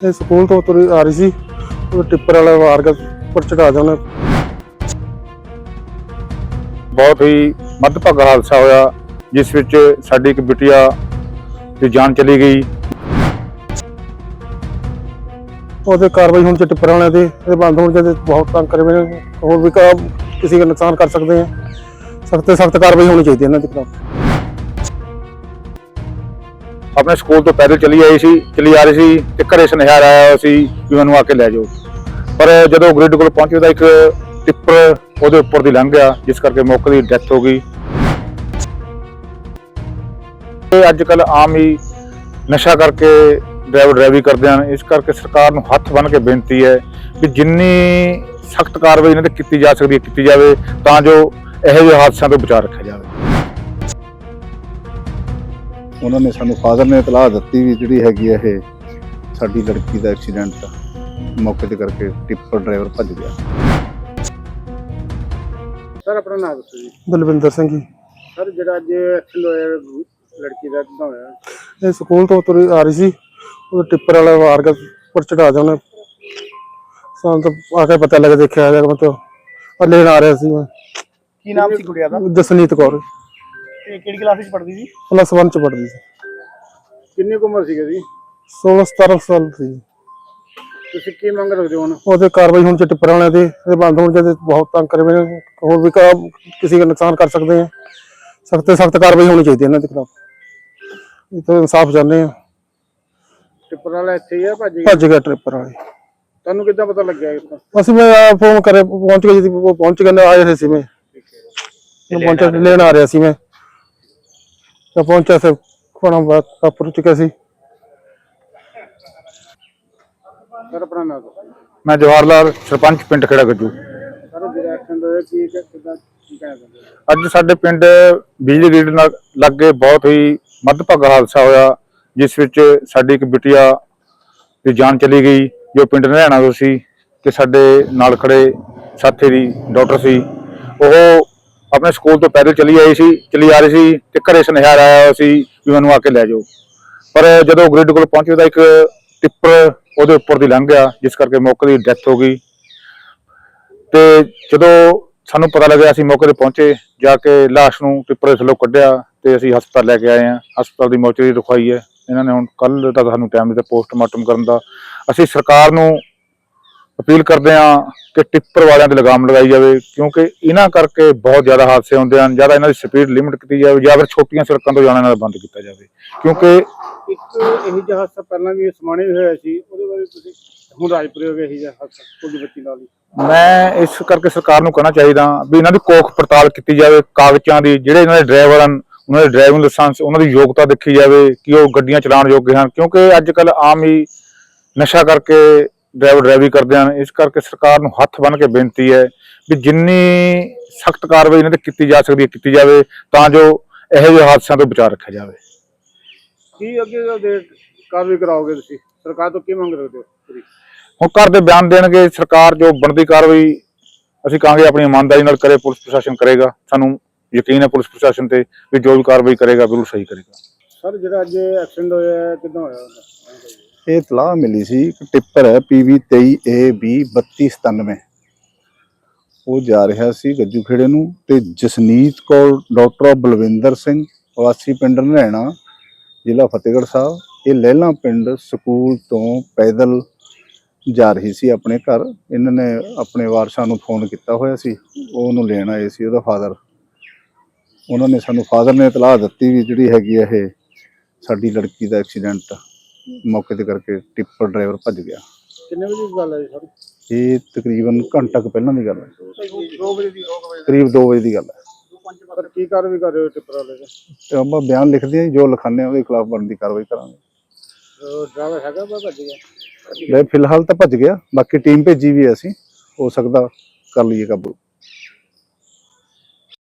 ਇਹ ਸਕੂਲ ਤੋਂ ਤੁਰੀ ਆ ਰਹੀ ਸੀ। ਉਹ ਟਿੱਪਰ ਵਾਲਾ ਵਾਰ ਕੇ ਉੱਪਰ ਚੜਾ ਉਹਨੇ ਬਹੁਤ ਹੀ ਮੱਧਭਾਗਾ ਹਾਦਸਾ ਹੋਇਆ ਜਿਸ ਵਿੱਚ ਸਾਡੀ ਇੱਕ ਬਿਟਿਆ ਦੀ ਜਾਨ ਚਲੀ ਗਈ। ਉਹਦੇ ਕਾਰਵਾਈ ਹੁਣ ਚ ਟਿੱਪਰ ਵਾਲਿਆਂ ਤੇ ਇਹ ਬੰਦ ਹੋਣ ਚਾਹੀਦੇ ਬਹੁਤ ਤੰਗ ਕਰੇ ਹੋਏ ਹੋਰ ਵੀ ਕਿਸੇ ਦਾ ਨੁਕਸਾਨ ਕਰ ਸਕਦੇ ਆ। ਸਖਤ ਸਖਤ ਕਾਰਵਾਈ ਹੋਣੀ ਚਾਹੀਦੀ ਇਹਨਾਂ ਦੇ ਖਿਲਾਫ ਆਪਣੇ ਸਕੂਲ ਤੋਂ ਪੈਦਲ ਚਲੀ ਆਈ ਸੀ, ਚਲੀ ਆ ਰਹੀ ਸੀ ਤੇ ਘਰੇ ਸੁਨੇਹਾ ਆਇਆ ਸੀ ਵੀ ਮੈਨੂੰ ਆ ਕੇ ਲੈ ਜਾਓ। ਪਰ ਜਦੋਂ ਗ੍ਰਿਡ ਕੋਲ ਪਹੁੰਚੇ ਤਾਂ ਇੱਕ ਟਿੱਪਰ ਉਹਦੇ ਉੱਪਰ ਦੀ ਲੰਘ ਗਿਆ, ਜਿਸ ਕਰਕੇ ਮੌਕੇ ਦੀ ਡੈਥ ਹੋ ਗਈ। ਤੇ ਅੱਜ ਕੱਲ ਆਮ ਹੀ ਨਸ਼ਾ ਕਰਕੇ ਡਰਾਈਵਰ ਡਰਾਈਵਰੀ ਕਰਦੇ ਹਨ। ਇਸ ਕਰਕੇ ਸਰਕਾਰ ਨੂੰ ਹੱਥ ਬੰਨ੍ਹ ਕੇ ਬੇਨਤੀ ਹੈ ਕਿ ਜਿੰਨੀ ਸਖਤ ਕਾਰਵਾਈ ਇਹਨਾਂ ਤੇ ਕੀਤੀ ਜਾ ਸਕਦੀ ਹੈ, ਕੀਤੀ ਜਾਵੇ ਤਾਂ ਜੋ ਇਹੋ ਜਿਹੇ ਹਾਦਸਿਆਂ ਤੋਂ ਬਚਾ ਰੱਖਿਆ ਜਾਵੇ। ਉਹਨਾਂ ਨੇ ਸਾਨੂੰ ਫਾਦਰ ਨੇ ਇਤਲਾਹ ਦਿੱਤੀ ਵੀ ਜਿਹੜੀ ਹੈਗੀ ਇਹ ਸਾਡੀ ਲੜਕੀ ਦਾ ਐਕਸੀਡੈਂਟ ਮੌਕੇ ਤੇ ਕਰਕੇ ਟਿੱਪਰ ਡਰਾਈਵਰ ਭੱਜ ਗਿਆ। ਸਰ ਆਪਣਾ ਨਾਮ ਦੱਸੋ ਜੀ। ਬਲਵਿੰਦਰ ਸਿੰਘ ਜੀ। ਸਰ ਜਿਹੜਾ ਅੱਜ ਐਕਸੀਡੈਂਟ ਹੋਇਆ ਲੜਕੀ ਦਾ ਕਿਦਾਂ ਹੋਇਆ? ਇਹ ਸਕੂਲ ਤੋਂ ਤੁਰੀ ਆ ਰਹੀ ਸੀ। ਉਹ ਟਿੱਪਰ ਵਾਲਾ ਵਾਰ ਕੇ ਉੱਪਰ ਚੜਾ ਦਿਆ ਉਹਨੇ। ਸਾਨੂੰ ਤਾਂ ਆ ਕੇ ਪਤਾ ਲੱਗਾ ਦੇਖਿਆ ਜਦ ਮਤਲਬ ਲੈਣ ਆ ਰਿਹਾ ਸੀ ਮੈਂ। ਕੀ ਨਾਮ ਸੀ ਗੁੜੀਆ ਦਾ? ਜਸਨੀਤ ਕੌਰ। ਤੇ ਕਿਹੜੀ ਕਲਾਸ ਵਿੱਚ ਪੜ੍ਹਦੀ ਸੀ? ਪਲੱਸ 1 ਚ ਪੜ੍ਹਦੀ ਸੀ। ਕਿੰਨੀ ਕੁ ਉਮਰ ਸੀਗੀ ਜੀ 16 17 ਸਾਲ ਸੀ। ਤੁਸੀਂ ਕੀ ਮੰਗ ਰੱਖਦੇ ਹੋ ਹੁਣ? ਉਹਦੇ ਕਾਰਵਾਈ ਹੁਣ ਚ ਟਿੱਪਰ ਵਾਲਿਆਂ ਤੇ ਇਹ ਬੰਦ ਹੋਣ ਚਾਹੀਦੇ ਬਹੁਤ ਤੰਗ ਕਰੇ ਹੋਏ ਨੇ। ਹੋਰ ਵੀ ਕਾ- ਕਿਸੇ ਦਾ ਨੁਕਸਾਨ ਕਰ ਸਕਦੇ ਆ। ਸਖਤ ਸਖਤ ਕਾਰਵਾਈ ਹੋਣੀ ਚਾਹੀਦੀ ਹੈ ਇਹਨਾਂ ਦੇ ਖਿਲਾਫ। ਇਹ ਤਾਂ ਇਨਸਾਫ ਚਾਹੁੰਦੇ ਆ। ਟਿੱਪਰ ਵਾਲਾ ਇੱਥੇ ਹੀ ਆ ਭੱਜ ਗਿਆ? ਭੱਜ ਗਿਆ ਟਿੱਪਰ ਵਾਲੇ। ਤੁਹਾਨੂੰ ਕਿੱਦਾਂ ਪਤਾ ਲੱਗਿਆ ਇਸ ਦਾ ਅਸੀਂ ਮੈਂ ਫੋਨ ਕਰੇ ਪਹੁੰਚ ਗਏ ਜੀ ਉਹ ਪਹੁੰਚ ਗਏ ਨੇ ਆਏ ਹੋਏ ਸੀ ਮੈਂ। ਪਹੁੰਚਿਆ ਲੈਣ ਆ ਰਿਹਾ ਸੀ ਮੈਂ। ਤਾਂ ਪਹੁੰਚਿਆ ਸੇ ਕੋਣਾ ਬਾਤ ਕਾਪਰ ਚੁੱਕਿਆ ਸੀ। ਸਰ ਆਪਣਾ ਨਾਮ ਦੱਸੋ। ਮੈਂ ਜਵਾਹਰ ਲਾਲ ਸਰਪੰਚ ਪਿੰਡ ਖੇੜਾ ਗੱਜੂ। ਸਰ ਕੀ ਕਿਦਾਂ? ਅੱਜ ਸਾਡੇ ਪਿੰਡ ਬਿਜਲੀ ਗ੍ਰਿਡ ਨਾਲ ਲੱਗੇ ਬਹੁਤ ਹੀ ਮੱਧਭਾਗਾ ਹਾਦਸਾ ਹੋਇਆ ਜਿਸ ਵਿੱਚ ਸਾਡੀ ਇੱਕ ਬਿਟਿਆ ਦੀ ਜਾਨ ਚਲੀ ਗਈ ਜੋ ਪਿੰਡ ਨਹਿਣਾ ਤੋਂ ਸੀ ਤੇ ਸਾਡੇ ਨਾਲ ਖੜੇ ਸਾਥੀ ਦੀ ਡਾਕਟਰ ਸੀ। ਉਹ ਆਪਣੇ ਸਕੂਲ ਤੋਂ ਪੈਦਲ ਚਲੀ ਆਈ ਸੀ, ਚਲੀ ਆ ਰਹੀ ਸੀ ਤੇ ਘਰੇ ਸੁਨੇਹਾ ਆਇਆ ਸੀ ਵੀ ਮੈਨੂੰ ਆ ਕੇ ਲੈ ਜਾਓ। ਪਰ ਜਦੋਂ ਗ੍ਰਿਡ ਕੋਲ ਪਹੁੰਚੇ ਤਾਂ ਇੱਕ ਟਿੱਪਰ ਉਹਦੇ ਉੱਪਰ ਦੀ ਲੰਘ ਗਿਆ, ਜਿਸ ਕਰਕੇ ਮੌਕੇ ਦੀ ਡੈਥ ਹੋ ਗਈ। ਤੇ ਜਦੋਂ ਸਾਨੂੰ ਪਤਾ ਲੱਗਿਆ ਅਸੀਂ ਮੌਕੇ ਤੇ ਪਹੁੰਚੇ, ਜਾ ਕੇ ਲਾਸ਼ ਨੂੰ ਟਿੱਪਰ ਦੇ ਥੱਲੋਂ ਕੱਢਿਆ ਤੇ ਅਸੀਂ ਹਸਪਤਾਲ ਲੈ ਕੇ ਆਏ ਹਾਂ। ਹਸਪਤਾਲ ਦੀ ਮੌਚਰੀ ਰਖਵਾਈ ਹੈ। ਇਹਨਾਂ ਨੇ ਹੁਣ ਕੱਲ ਦਾ ਸਾਨੂੰ ਟਾਈਮ ਦਿੱਤਾ ਪੋਸਟਮਾਰਟਮ ਕਰਨ ਦਾ। ਅਸੀਂ ਸਰਕਾਰ ਨੂੰ ਅਪੀਲ ਕਰਦੇ ਹਾਂ ਕਿ ਟਿੱਪਰ ਵਾਲਿਆਂ ਤੇ ਲਗਾਮ ਲਗਾਈ ਜਾਵੇ ਕਿਉਂਕਿ ਇਹਨਾਂ ਕਰਕੇ ਬਹੁਤ ਜ਼ਿਆਦਾ ਹਾਦਸੇ ਹੁੰਦੇ ਹਨ ਜ਼ਿਆਦਾ ਇਹਨਾਂ ਦੀ ਸਪੀਡ ਲਿਮਿਟ ਕੀਤੀ ਜਾਵੇ ਜਾਂ ਫਿਰ ਛੋਟੀਆਂ ਸੜਕਾਂ ਤੋਂ ਜਾਣਾ ਇਹਨਾਂ ਦਾ ਬੰਦ ਕੀਤਾ ਜਾਵੇ। ਕਿਉਂਕਿ ਇੱਕ ਇਹੀ ਜਿਹਾ ਹਾਦਸਾ ਪਹਿਲਾਂ ਵੀ ਸਮਾਣੇ ਵੀ ਹੋਇਆ ਸੀ ਉਹਦੇ ਬਾਰੇ ਤੁਸੀਂ ਹੁਣ ਰਾਜਪੁਰੇ ਹੋ ਗਿਆ ਇਹੀ ਜਿਹਾ ਹਾਦਸਾ ਤੁਹਾਡੀ ਬੱਚੀ ਨਾਲ ਹੀ। ਮੈਂ ਇਸ ਕਰਕੇ ਸਰਕਾਰ ਨੂੰ ਕਹਿਣਾ ਚਾਹੀਦਾ ਵੀ ਇਹਨਾਂ ਦੀ ਕੋਖ ਪੜਤਾਲ ਕੀਤੀ ਜਾਵੇ ਕਾਗਜ਼ਾਂ ਦੀ ਜਿਹੜੇ ਇਹਨਾਂ ਦੇ ਡਰਾਈਵਰ ਹਨ ਉਹਨਾਂ ਦੇ ਡਰਾਈਵਿੰਗ ਲਾਇਸੈਂਸ ਉਹਨਾਂ ਦੀ ਯੋਗਤਾ ਦੇਖੀ ਜਾਵੇ ਕਿ ਉਹ ਗੱਡੀਆਂ ਚਲਾਉਣ ਯੋਗ ਹਨ ਕਿਉਂਕਿ ਅੱਜ ਕੱਲ ਆਮ ਹੀ ਨਸ਼ਾ ਕਰਕੇ ਡਰਾਈਵਰ ਡਰਾਈਵਰੀ ਕਰਦੇ ਹਨ। ਇਸ ਕਰਕੇ ਸਰਕਾਰ ਨੂੰ ਹੱਥ ਬੰਨ੍ਹ ਕੇ ਬੇਨਤੀ ਹੈ ਵੀ ਜਿੰਨੀ ਸਖਤ ਕਾਰਵਾਈ ਇਹਨਾਂ ਤੇ ਕੀਤੀ ਜਾ ਸਕਦੀ ਹੈ ਕੀਤੀ ਜਾਵੇ ਤਾਂ ਜੋ ਇਹੋ ਜਿਹੇ ਹਾਦਸਿਆਂ ਤੋਂ ਬਚਾ ਰੱਖਿਆ ਜਾਵੇ। ਕੀ ਅੱਗੇ ਦੇ ਕਾਰਵਾਈ ਕਰਾਓਗੇ ਤੁਸੀਂ? ਸਰਕਾਰ ਤੋਂ ਕੀ ਮੰਗ ਰੱਖਦੇ ਹੋ ਹੁਣ ਘਰ ਦੇ ਬਿਆਨ ਦੇਣਗੇ ਸਰਕਾਰ ਜੋ ਬਣਦੀ ਕਾਰਵਾਈ ਅਸੀਂ ਕਹਾਂਗੇ ਆਪਣੀ ਇਮਾਨਦਾਰੀ ਨਾਲ ਕਰੇ ਪੁਲਿਸ ਪ੍ਰਸ਼ਾਸਨ ਕਰੇਗਾ। ਸਾਨੂੰ ਯਕੀਨ ਹੈ ਪੁਲਿਸ ਪ੍ਰਸ਼ਾਸਨ ਤੇ ਵੀ ਜੋ ਵੀ ਕਾਰਵਾਈ ਕਰੇਗਾ ਬਿਲਕੁਲ ਸਹੀ ਕਰੇਗਾ। ਸਰ ਜਿਹੜਾ ਅੱਜ ਐਕਸੀਡੈਂਟ ਹੋਇਆ ਕਿਦਾਂ ਹੋਇਆ? ਇਹ ਇਤਲਾਹ ਮਿਲੀ ਸੀ ਇੱਕ ਟਿੱਪਰ ਹੈ PV 23AB 3297 ਉਹ ਜਾ ਰਿਹਾ ਸੀ ਗੱਜੂ ਖੇੜੇ ਨੂੰ ਤੇ ਜਸਨੀਤ ਕੌਰ, ਡਾਕਟਰ ਬਲਵਿੰਦਰ ਸਿੰਘ, ਵਾਸੀ ਪਿੰਡ ਨਰੈਣਾ, ਜ਼ਿਲ੍ਹਾ ਫਤਿਹਗੜ੍ਹ ਸਾਹਿਬ, ਇਹ ਲਹਿਲਾ ਪਿੰਡ ਸਕੂਲ ਤੋਂ ਪੈਦਲ ਜਾ ਰਹੀ ਸੀ ਆਪਣੇ ਘਰ। ਇਹਨਾਂ ਨੇ ਆਪਣੇ ਵਾਰਸਾਂ ਨੂੰ ਫੋਨ ਕੀਤਾ ਹੋਇਆ ਸੀ, ਉਹ ਉਹਨੂੰ ਲੈਣ ਆਏ ਸੀ ਉਹਦਾ ਫਾਦਰ। ਉਹਨਾਂ ਨੇ ਸਾਨੂੰ ਫਾਦਰ ਨੇ ਇਤਲਾਹ ਦਿੱਤੀ ਵੀ ਜਿਹੜੀ ਹੈਗੀ ਹੈ ਇਹ ਸਾਡੀ ਲੜਕੀ ਦਾ ਐਕਸੀਡੈਂਟ। ਮੌਕੇ ਤੇ ਕਰਕੇ ਟਿੱਪਰ ਡਰਾਈਵਰ ਭੱਜ ਗਿਆ। ਕਿੰਨੇ ਵਜੇ ਦੀ ਗੱਲ ਹੈ ਜੀ ਸਰ? ਇਹ ਤਕਰੀਬਨ ਘੰਟਾ ਕੁ ਪਹਿਲਾਂ ਦੀ ਗੱਲ ਹੈ। 2 ਵਜੇ ਦੀ 2 ਵਜੇ ਕਰੀਬ 2 ਵਜੇ ਦੀ ਗੱਲ ਹੈ। ਸਰ ਕੀ ਕਾਰਵਾਈ ਕਰ ਰਹੇ ਹੋ ਟਿੱਪਰ ਵਾਲੇ ਦੇ ਤੇ ਆਪਾਂ ਬਿਆਨ ਲਿਖਦੇ ਹਾਂ ਜੀ, ਹਾਂ ਉਹਦੇ ਖਿਲਾਫ ਬਣਦੀ ਕਾਰਵਾਈ ਕਰਾਂਗੇ। ਡਰਾਈਵਰ ਹੈਗਾ ਬਾ ਭੱਜ ਗਿਆ? ਲੈ ਫਿਲਹਾਲ ਤਾਂ ਭੱਜ ਗਿਆ ਬਾਕੀ ਟੀਮ ਭੇਜੀ ਵੀ ਹੈ ਅਸੀਂ ਹੋ ਸਕਦਾ ਕਰ ਲਈਏ ਕਾਬੂ।